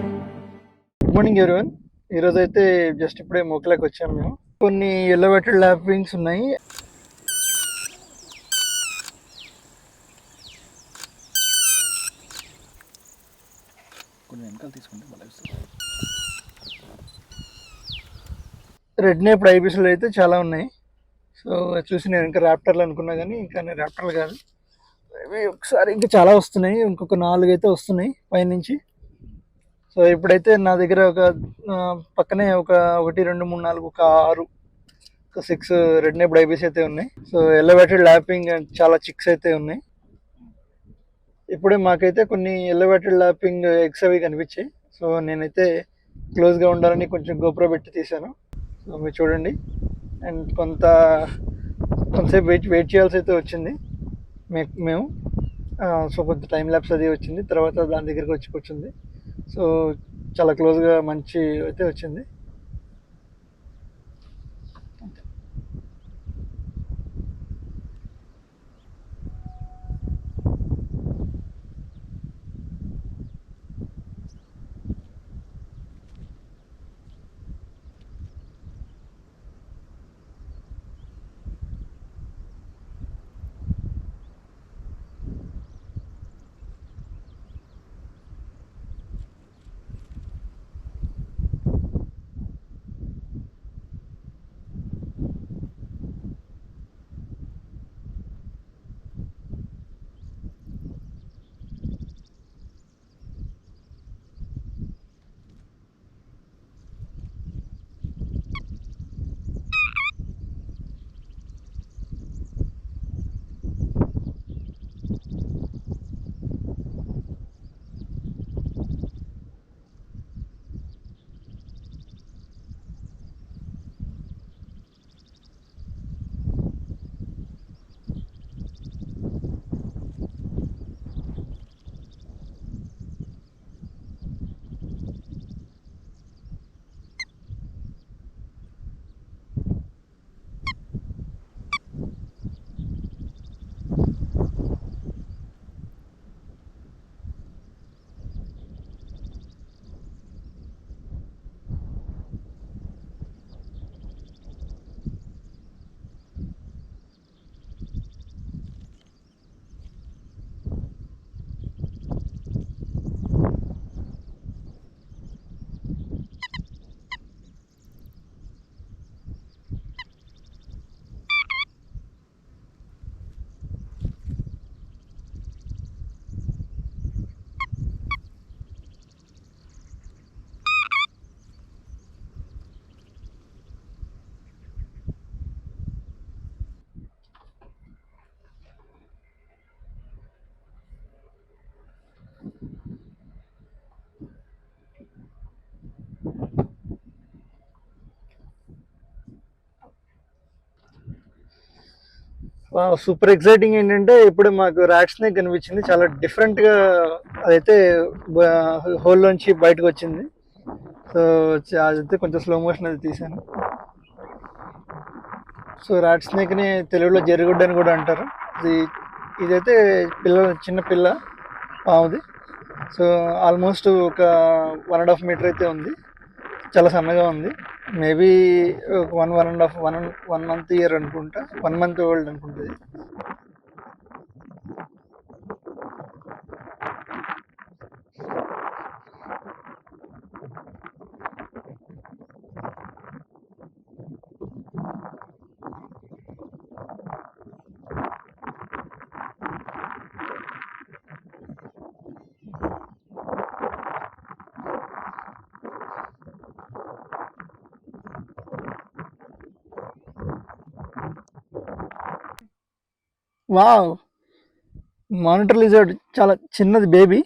Good morning everyone ఈరోజు అయితే just ఇప్పుడే మోకలాకి వచ్చాము మేము. కొన్ని ఎల్లబెట్టెడ్ ల్యాపింగ్స్ ఉన్నాయి. కొన్ని వెనకాల తీసుకుంటే రెడ్ నేప్ ఐబీస్లో అయితే చాలా ఉన్నాయి. సో చూసి నేను ఇంకా ర్యాప్టర్లు అనుకున్నా కానీ ఇంకా ర్యాప్టర్లు కాదు. ఇవి ఒకసారి ఇంకా చాలా వస్తున్నాయి. ఇంకొక నాలుగు అయితే వస్తున్నాయి పైనుంచి. సో ఇప్పుడైతే నా దగ్గర ఒక పక్కనే ఒక ఒకటి రెండు మూడు నాలుగు ఒక ఆరు ఒక సిక్స్ రెడ్ నేప్ ఐబీస్ అయితే ఉన్నాయి. సో ఎల్లబెటెడ్ ల్యాపింగ్ చాలా చిక్స్ అయితే ఉన్నాయి. ఇప్పుడే మాకైతే కొన్ని ఎల్లబెటెడ్ ల్యాపింగ్ ఎగ్స్ అవి కనిపించాయి. సో నేనైతే క్లోజ్గా ఉండాలని కొంచెం గోప్రో పెట్టి తీశాను. సో మీరు చూడండి. అండ్ కొంత కొంతసేపు వెయిట్ వెయిట్ చేయాల్సి అయితే వచ్చింది. మే మేము సో కొంత టైం ల్యాబ్స్ అది వచ్చింది. తర్వాత దాని దగ్గరికి వచ్చి కూర్చుంది. సో చాలా క్లోజ్గా మంచి అయితే వచ్చింది. సూపర్ ఎక్సైటింగ్ ఏంటంటే ఇప్పుడు మాకు ర్యాట్ స్నేక్ కనిపించింది. చాలా డిఫరెంట్గా అదైతే హోల్లోంచి బయటకు వచ్చింది. సో అదైతే కొంచెం స్లో మోషన్ అది తీశాను. సో ర్యాట్ స్నేక్ని తెలుగులో జరుగుడ్డ అని కూడా అంటారు. ఇది ఇదైతే పిల్ల చిన్న పిల్ల పాముది. సో ఆల్మోస్ట్ ఒక వన్ అండ్ హాఫ్ మీటర్ అయితే ఉంది. చాలా సన్నగా ఉంది. Maybe one one and half one one month year అనుకుంటా. వన్ మంత్ ఓల్డ్ అనుకుంటుంది వావ్. మానిటర్ లిజర్డ్ చాలా చిన్నది బేబీ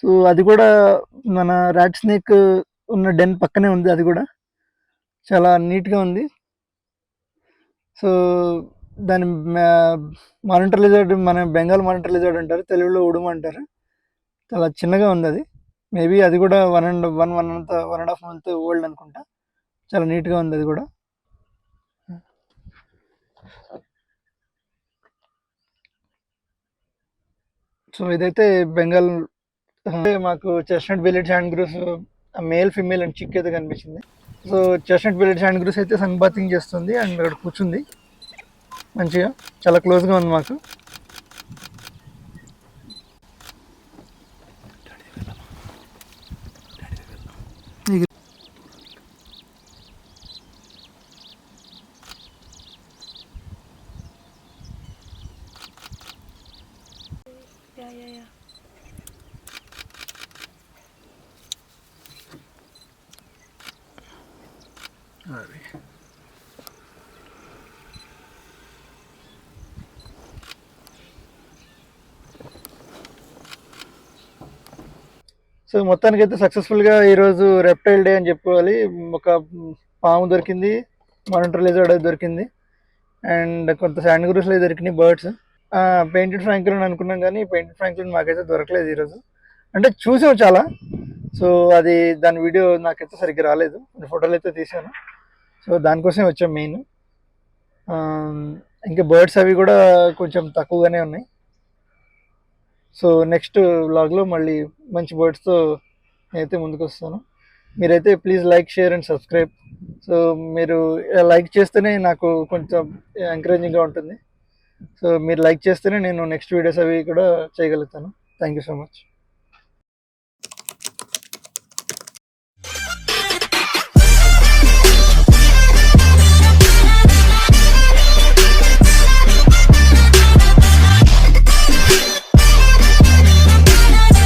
సో అది కూడా మన ర్యాట్ స్నేక్ ఉన్న డెన్ పక్కనే ఉంది అది కూడా. చాలా నీట్గా ఉంది. సో దాని మానిటర్ లిజర్డ్ మన బెంగాల్ మానిటర్ లిజర్డ్ అంటారు తెలుగులో ఉడుము అంటారు. చాలా చిన్నగా ఉంది అది. మేబీ అది కూడా వన్ అండ్ వన్ వన్ అంత one and half month old అనుకుంటా. చాలా నీట్గా ఉంది అది కూడా. సో ఇదైతే బెంగాల్ మాకు chestnut bellied sand grouse male female and chick అయితే కనిపించింది. So chestnut bellied sand grouse అయితే సన్ బాతింగ్ చేస్తుంది అండ్ అక్కడ కూర్చుంది. మంచిగా చాలా క్లోజ్గా ఉంది మాకు. సో మొత్తానికి అయితే సక్సెస్ఫుల్గా ఈరోజు రెప్టైల్ డే అని చెప్పుకోవాలి. ఒక పాము దొరికింది మానిటర్ లేజర్డ్ దొరికింది అండ్ కొంత శాండ్ గ్రూస్లో దొరికినాయి బర్డ్స్ పెయింటెడ్ ఫ్రాంక్లిన్ అనుకున్నాం కానీ పెయింటెడ్ ఫ్రాంక్లిన్ మాకైతే దొరకలేదు ఈరోజు అంటే చూసాం చాలా. సో అది దాని వీడియో నాకైతే సరిగ్గా రాలేదు. ఫోటోలు అయితే తీశాను. సో దానికోసమే వచ్చాం మెయిన్ ఇంకా బర్డ్స్ అవి కూడా కొంచెం తక్కువగానే ఉన్నాయి. సో నెక్స్ట్ వ్లాగ్లో మళ్ళీ మంచి బర్డ్స్తో నేనైతే ముందుకు వస్తాను మీరైతే please like share and subscribe so మీరు లైక్ చేస్తేనే నాకు కొంచెం ఎంకరేజింగ్గా ఉంటుంది. సో మీరు లైక్ చేస్తేనే నేను నెక్స్ట్ వీడియోస్ అవి కూడా చేయగలుగుతాను. Thank you so much